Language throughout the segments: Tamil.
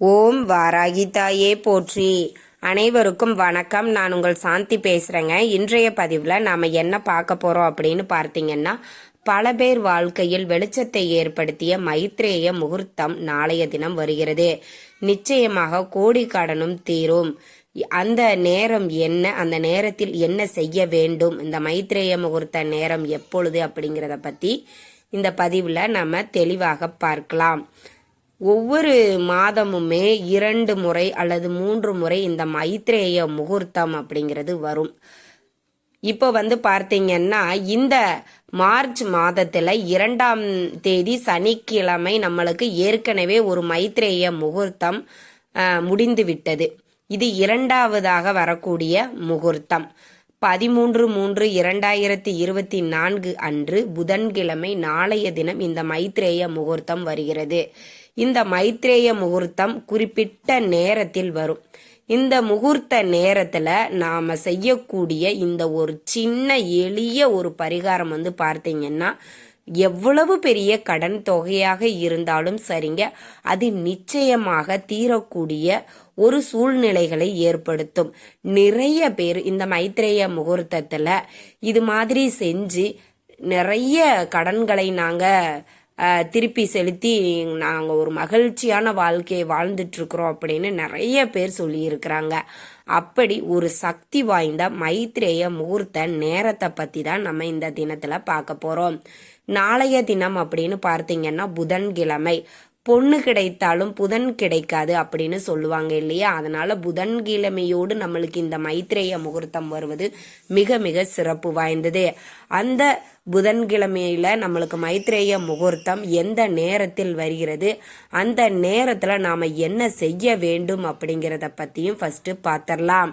ஓம் வாராகி தாயே போற்றி. அனைவருக்கும் வணக்கம். நான் உங்கள் சாந்தி பேசுகிறேங்க இன்றைய பதிவில் நாம் என்ன பார்க்க போகிறோம் அப்படின்னு பார்த்தீங்கன்னா பல பேர் வாழ்க்கையில் வெளிச்சத்தை ஏற்படுத்திய மைத்ரேய முகூர்த்தம் நாளைய தினம் வருகிறது. நிச்சயமாக கோடி கடனும் தீரும். அந்த நேரம் என்ன அந்த நேரத்தில் என்ன செய்ய வேண்டும் இந்த மைத்ரேய முகூர்த்த நேரம் எப்பொழுது அப்படிங்கிறத பற்றி இந்த பதிவில் நம்ம தெளிவாக பார்க்கலாம். ஒவ்வொரு மாதமுமே இரண்டு முறை அல்லது மூன்று முறை இந்த மைத்ரேய முகூர்த்தம் அப்படிங்கிறது வரும். இப்போ வந்து பார்த்தீங்கன்னா இந்த மார்ச் மாதத்தில் இரண்டாம் தேதி சனிக்கிழமை நம்மளுக்கு ஏற்கனவே ஒரு மைத்ரேய முகூர்த்தம் முடிந்து விட்டது இது இரண்டாவதாக வரக்கூடிய முகூர்த்தம். பதிமூன்று மூன்று இரண்டாயிரத்தி இருபத்தி நான்கு அன்று புதன்கிழமை நாளைய தினம் இந்த மைத்ரேய முகூர்த்தம் வருகிறது. இந்த மைத்ரேய முகூர்த்தம் குறிப்பிட்ட நேரத்தில் வரும். இந்த முகூர்த்த நேரத்துல நாம செய்யக்கூடிய இந்த ஒரு சின்ன எளிய ஒரு பரிகாரம் வந்து பார்த்தீங்கன்னா எவ்வளவு பெரிய கடன் தொகையாக இருந்தாலும் சரிங்க அது நிச்சயமாக தீரக்கூடிய ஒரு சூழ்நிலைகளை ஏற்படுத்தும். நிறைய பேர் இந்த மைத்ரேய முகூர்த்தத்தில் இது மாதிரி செஞ்சு நிறைய கடன்களை நாங்கள் திருப்பி செலுத்தி நாங்கள் ஒரு மகிழ்ச்சியான வாழ்க்கையை வாழ்ந்துட்டுருக்குறோம் அப்படின்னு நிறைய பேர் சொல்லியிருக்கிறாங்க. அப்படி ஒரு சக்தி வாய்ந்த மைத்ரேய முகூர்த்த நேரத்தை பற்றி தான் நம்ம இந்த தினத்தில் பார்க்க போகிறோம் நாளைய தினம் அப்படின்னு பார்த்தீங்கன்னா புதன்கிழமை. பொண்ணு கிடைத்தாலும் புதன் கிடைக்காது அப்படின்னு சொல்லுவாங்க இல்லையா? அதனால புதன்கிழமையோடு நம்மளுக்கு இந்த மைத்ரேய முகூர்த்தம் வருவது மிக மிக சிறப்பு வாய்ந்தது. அந்த புதன்கிழமையில நம்மளுக்கு மைத்ரேய முகூர்த்தம் எந்த நேரத்தில் வருகிறது? அந்த நேரத்துல நாம என்ன செய்ய வேண்டும் அப்படிங்கிறத பத்தியும் ஃபர்ஸ்ட் பார்த்தரலாம்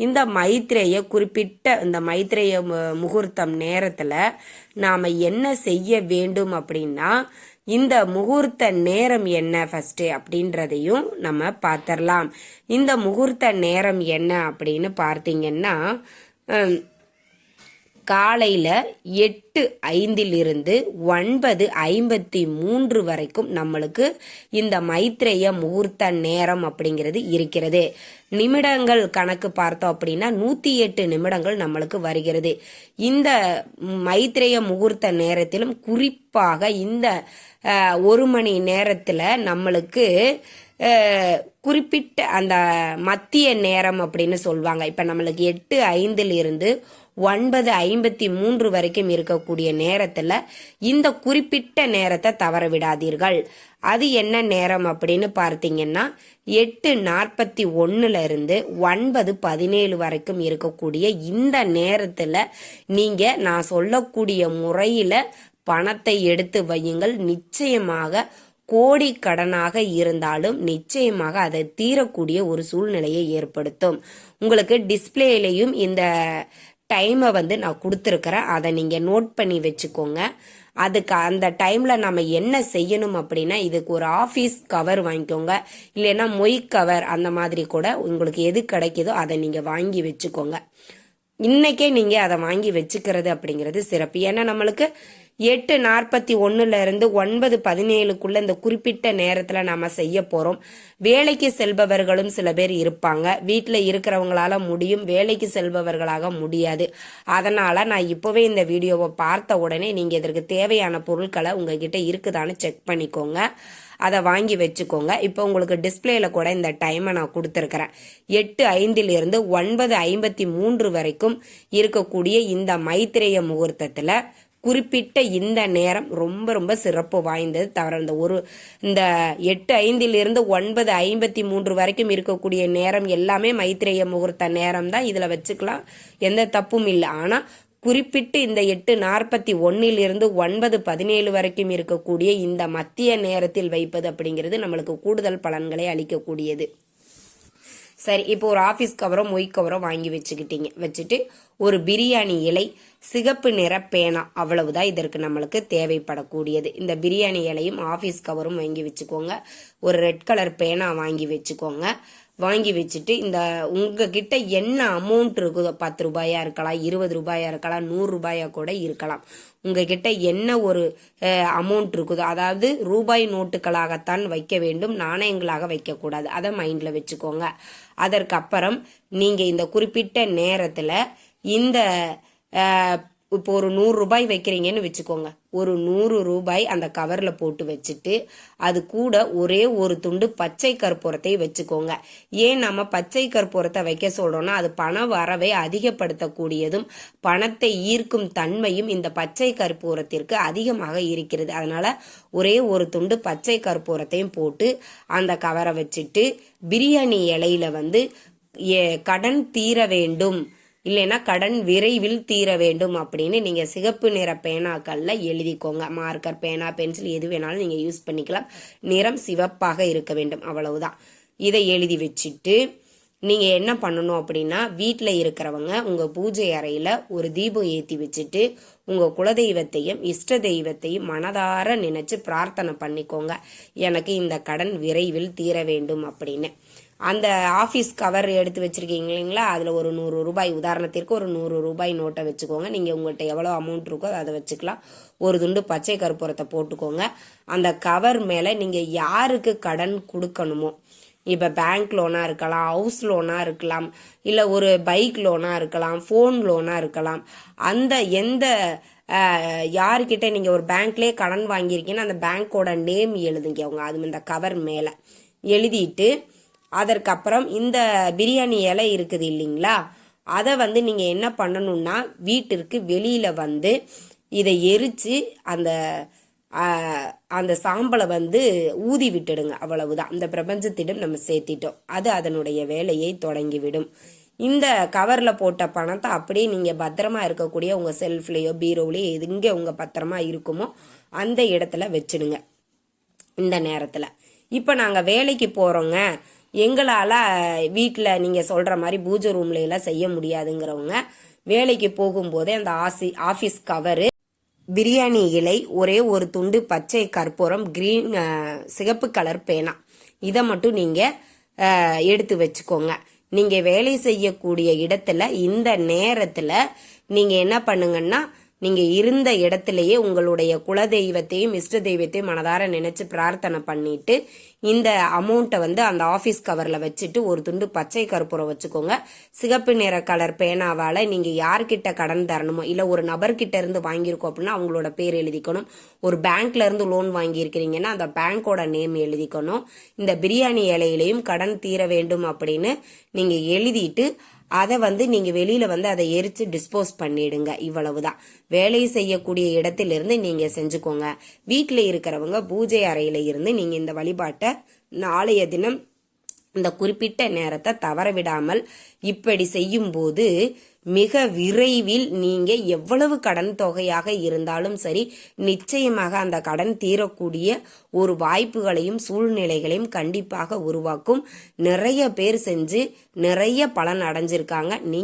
இந்த மைத்ரேய குறிப்பிட்ட இந்த மைத்ரேய மு- முகூர்த்தம் நேரத்தில் நாம் என்ன செய்ய வேண்டும் அப்படின்னா இந்த முகூர்த்த நேரம் என்ன ஃபஸ்ட்டு அப்படின்றதையும் நம்ம பார்த்துடலாம் இந்த முகூர்த்த நேரம் என்ன அப்படின்னு பார்த்தீங்கன்னா காலையில் எட்டு ஐந்திலிருந்து ஒன்பது ஐம்பத்தி மூன்று வரைக்கும் நம்மளுக்கு இந்த மைத்ரேய முகூர்த்த நேரம் அப்படிங்கிறது இருக்கிறது. நிமிடங்கள் கணக்கு பார்த்தோம் அப்படின்னா நூற்றி எட்டு நிமிடங்கள் நம்மளுக்கு வருகிறது. இந்த மைத்ரேய முகூர்த்த நேரத்திலும் குறிப்பாக இந்த ஒரு மணி நேரத்தில் நம்மளுக்கு குறிப்பிட்ட அந்த மத்திய நேரம் அப்படின்னு சொல்லுவாங்க இப்போ நம்மளுக்கு எட்டு ஐந்துல இருந்து ஒன்பது ஐம்பத்தி மூன்று வரைக்கும் இருக்கக்கூடிய நேரத்தில் இந்த குறிப்பிட்ட நேரத்தை தவற விடாதீர்கள். அது என்ன நேரம் அப்படின்னு பார்த்தீங்கன்னா எட்டு நாற்பத்தி ஒன்னுல இருந்து ஒன்பது பதினேழு வரைக்கும் இருக்கக்கூடிய இந்த நேரத்தில் நீங்க நான் சொல்லக்கூடிய முறையில பணத்தை எடுத்து வையுங்கள். நிச்சயமாக கோடி கடனாக இருந்தாலும் நிச்சயமாக அதை தீரக்கூடிய ஒரு சூழ்நிலையை ஏற்படுத்தும். உங்களுக்கு டிஸ்பிளேலையும் இந்த டைமை வந்து நான் கொடுத்துருக்குறேன். அதை நீங்கள் நோட் பண்ணி வச்சுக்கோங்க. அதுக்கு அந்த டைமில் நம்ம என்ன செய்யணும் அப்படின்னா இதுக்கு ஒரு ஆஃபீஸ் கவர் வாங்கிக்கோங்க. இல்லைன்னா மொய் கவர் அந்த மாதிரி கூட உங்களுக்கு எது கிடைக்குதோ அதை நீங்கள் வாங்கி வச்சுக்கோங்க. இன்னைக்கே நீங்கள் அதை வாங்கி வச்சுக்கிறது அப்படிங்கிறது சிறப்பு. ஏன்னா நம்மளுக்கு எட்டு நாற்பத்தி ஒன்னுல இருந்து ஒன்பது பதினேழுக்குள்ள இந்த குறிப்பிட்ட நேரத்தில் நாம் செய்ய போகிறோம் வேலைக்கு செல்பவர்களும் சில பேர் இருப்பாங்க. வீட்டில் இருக்கிறவங்களால முடியும் வேலைக்கு செல்பவர்களாக முடியாது. அதனால் நான் இப்போவே இந்த வீடியோவை பார்த்த உடனே நீங்கள் இதற்கு தேவையான பொருட்களை உங்ககிட்ட இருக்குதான்னு செக் பண்ணிக்கோங்க. அதை வாங்கி வச்சுக்கோங்க. இப்போ உங்களுக்கு டிஸ்பிளேல கூட இந்த டைமை நான் கொடுத்துருக்கிறேன். எட்டு ஐந்திலிருந்து ஒன்பது ஐம்பத்தி மூன்று வரைக்கும் இருக்கக்கூடிய இந்த மைத்திரேய முகூர்த்தத்தில் குறிப்பிட்ட இந்த நேரம் ரொம்ப ரொம்ப சிறப்பு வாய்ந்தது. தவிர இந்த ஒரு இந்த எட்டு ஐந்திலிருந்து ஒன்பது ஐம்பத்தி மூன்று வரைக்கும் இருக்கக்கூடிய நேரம் எல்லாமே மைத்திரேய முகூர்த்த நேரம் தான் இதில் வச்சுக்கலாம். எந்த தப்பும் இல்லை. ஆனால் குறிப்பிட்டு இந்த எட்டு நாற்பத்தி ஒன்னிலிருந்து ஒன்பது பதினேழு வரைக்கும் இருக்கக்கூடிய இந்த மத்திய நேரத்தில் வைப்பது அப்படிங்கிறது நம்மளுக்கு கூடுதல் பலன்களை அளிக்கக்கூடியது. சரி இப்போ ஒரு ஆஃபீஸ் கவரோ மொய் கவரோ வாங்கி வச்சுக்கிட்டீங்க. வச்சுட்டு ஒரு பிரியாணி இலை சிகப்பு நிற பேனா அவ்வளவுதான் இதற்கு நம்மளுக்கு தேவைப்படக்கூடியது. இந்த பிரியாணி இலையும் ஆஃபீஸ் கவரும் வாங்கி வச்சுக்கோங்க. ஒரு ரெட் கலர் பேனா வாங்கி வச்சுக்கோங்க. வாங்கி வச்சுட்டு இந்த உங்ககிட்ட என்ன அமௌண்ட் இருக்குதோ பத்து ரூபாயாக இருக்கலாம் இருபது ரூபாயாக இருக்கலாம் நூறு ரூபாயா கூட இருக்கலாம். உங்ககிட்ட என்ன ஒரு அமௌண்ட் இருக்குதோ அதாவது ரூபாய் நோட்டுகளாகத்தான் வைக்க வேண்டும் நாணயங்களாக வைக்கக்கூடாது. அதை மைண்டில் வச்சுக்கோங்க. அதற்கப்புறம் நீங்கள் இந்த குறிப்பிட்ட நேரத்தில் இந்த இப்போ ஒரு நூறு ரூபாய் வைக்கிறீங்கன்னு வச்சுக்கோங்க. ஒரு நூறு ரூபாய் அந்த கவரில் போட்டு வச்சுட்டு அது கூட ஒரே ஒரு துண்டு பச்சை கற்பூரத்தை வச்சுக்கோங்க. ஏன் நம்ம பச்சை கற்பூரத்தை வைக்க சொல்கிறோன்னா அது பண வரவை அதிகப்படுத்தக்கூடியதும் பணத்தை ஈர்க்கும் தன்மையும் இந்த பச்சை கற்பூரத்திற்கு அதிகமாக இருக்கிறது. அதனால் ஒரே ஒரு துண்டு பச்சை கற்பூரத்தையும் போட்டு அந்த கவரை வச்சுட்டு பிரியாணி இலையில வந்து கடன் தீர வேண்டும். இல்லைன்னா கடன் விரைவில் தீர வேண்டும் அப்படின்னு நீங்கள் சிகப்பு நிற பேனாக்களில் எழுதிக்கோங்க. மார்க்கர் பேனா பென்சில் எது வேணாலும் நீங்கள் யூஸ் பண்ணிக்கலாம். நிறம் சிவப்பாக இருக்க வேண்டும். அவ்வளவுதான். இதை எழுதி வச்சுட்டு நீங்கள் என்ன பண்ணணும் அப்படின்னா வீட்டில் இருக்கிறவங்க உங்கள் பூஜை அறையில் ஒரு தீபம் ஏற்றி வச்சுட்டு உங்கள் குலதெய்வத்தையும் இஷ்ட தெய்வத்தையும் மனதார நினச்சி பிரார்த்தனை பண்ணிக்கோங்க. எனக்கு இந்த கடன் விரைவில் தீர வேண்டும் அப்படின்னு. அந்த ஆஃபீஸ் கவர் எடுத்து வச்சுருக்கீங்க இல்லைங்களா? அதில் ஒரு நூறு ரூபாய் உதாரணத்திற்கு ஒரு நூறு ரூபாய் நோட்டை வச்சுக்கோங்க. நீங்கள் உங்கள்கிட்ட எவ்வளோ அமௌண்ட் இருக்கோ அதை வச்சுக்கலாம். ஒரு துண்டு பச்சை கற்பூரத்தை போட்டுக்கோங்க. அந்த கவர் மேலே நீங்கள் யாருக்கு கடன் கொடுக்கணுமோ இப்போ பேங்க் லோனாக இருக்கலாம் ஹவுஸ் லோனாக இருக்கலாம் இல்லை ஒரு பைக் லோனாக இருக்கலாம் ஃபோன் லோனாக இருக்கலாம். அந்த எந்த அஹ், யாருக்கிட்ட நீங்கள் ஒரு பேங்க்லேயே கடன் வாங்கியிருக்கீங்கன்னா அந்த பேங்க்கோட நேம் எழுதுங்க அவங்க. அது இந்த கவர் மேலே. எழுதிட்டு அதற்கப்புறம் இந்த பிரியாணி இலை இருக்குது இல்லைங்களா? அதை வந்து நீங்கள் என்ன பண்ணணும்னா வீட்டிற்கு வெளியில் வந்து இதை எரித்து அந்த அந்த சாம்பலை வந்து ஊதி விட்டுடுங்க. அவ்வளவுதான். அந்த பிரபஞ்சத்திடம் நம்ம சேர்த்திட்டோம். அது அதனுடைய வேலையை தொடங்கிவிடும். இந்த கவரில் போட்ட பணத்தை அப்படியே நீங்கள் பத்திரமா இருக்கக்கூடிய உங்கள் செல்ஃப்லேயோ பீரோவிலையோ எங்கே உங்கள் பத்திரமா இருக்குமோ அந்த இடத்துல வச்சிடுங்க. இந்த நேரத்தில். இப்போ நாங்கள் வேலைக்கு போகிறோங்க எங்களால் வீட்டில் நீங்கள் சொல்கிற மாதிரி பூஜை ரூம்ல எல்லாம் செய்ய முடியாதுங்கிறவங்க வேலைக்கு போகும்போதே அந்த ஆசி ஆஃபீஸ் கவரு பிரியாணி இலை ஒரே ஒரு துண்டு பச்சை கற்பூரம் கிரீன் சிகப்பு கலர் பேனா. இதை மட்டும் நீங்கள் எடுத்து வச்சுக்கோங்க. நீங்கள் வேலை செய்யக்கூடிய இடத்துல இந்த நேரத்தில் நீங்கள் என்ன பண்ணுங்கன்னா நீங்கள் இருந்த இடத்துலையே உங்களுடைய குலதெய்வத்தையும் இஷ்ட தெய்வத்தையும் மனதார நினைச்சு பிரார்த்தனை பண்ணிட்டு இந்த அமௌண்ட்டை வந்து அந்த ஆஃபீஸ் கவரில் வச்சுட்டு ஒரு துண்டு பச்சை கற்பூரம் வச்சுக்கோங்க. சிகப்பு நிற கலர் பேனாவால் நீங்கள் யார்கிட்ட கடன் தரணுமோ இல்லை ஒரு நபர்கிட்ட இருந்து வாங்கியிருக்கோம் அப்படின்னா அவங்களோட பேர் எழுதிக்கணும். ஒரு பேங்க்ல இருந்து லோன் வாங்கியிருக்கிறீங்கன்னா அந்த பேங்க்கோட நேம் எழுதிக்கணும். இந்த பிரியாணி இலையிலையும் கடன் தீர வேண்டும் அப்படின்னு நீங்கள் எழுதிட்டு அதை வந்து நீங்கள் வெளியில் வந்து அதை எரித்து டிஸ்போஸ் பண்ணிடுங்க. இவ்வளவுதான். வேலை செய்யக்கூடிய இடத்திலிருந்து நீங்கள் செஞ்சுக்கோங்க. வீட்டில் இருக்கிறவங்க பூஜை அறையில் இருந்து நீங்கள் இந்த வழிபாட்டை நாளைய தினம் இந்த குறிப்பிட்ட நேரத்தை தவற விடாமல் இப்படி செய்யும்போது மிக விரைவில் நீங்க எவ்வளவு கடன் தொகையாக இருந்தாலும் சரி நிச்சயமாக அந்த கடன் தீரக்கூடிய ஒரு வாய்ப்புகளையும் சூழ்நிலைகளையும் கண்டிப்பாக உருவாக்கும். நிறைய பேர் செஞ்சு நிறைய பலன் அடைஞ்சிருக்காங்க. நீ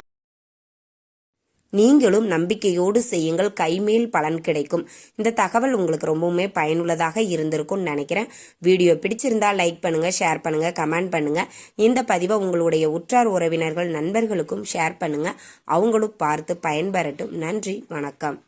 நீங்களும் நம்பிக்கையோடு செய்யுங்கள். கைமேல் பலன் கிடைக்கும். இந்த தகவல் உங்களுக்கு ரொம்பவுமே பயனுள்ளதாக இருந்திருக்கும்னு நினைக்கிறேன். வீடியோ பிடிச்சிருந்தா லைக் பண்ணுங்க ஷேர் பண்ணுங்க கமெண்ட் பண்ணுங்க. இந்த பதிவை உங்களுடைய உற்றார் உறவினர்கள் நண்பர்களுக்கும் ஷேர் பண்ணுங்க. அவங்களும் பார்த்து பயன்பெறட்டும். நன்றி வணக்கம்.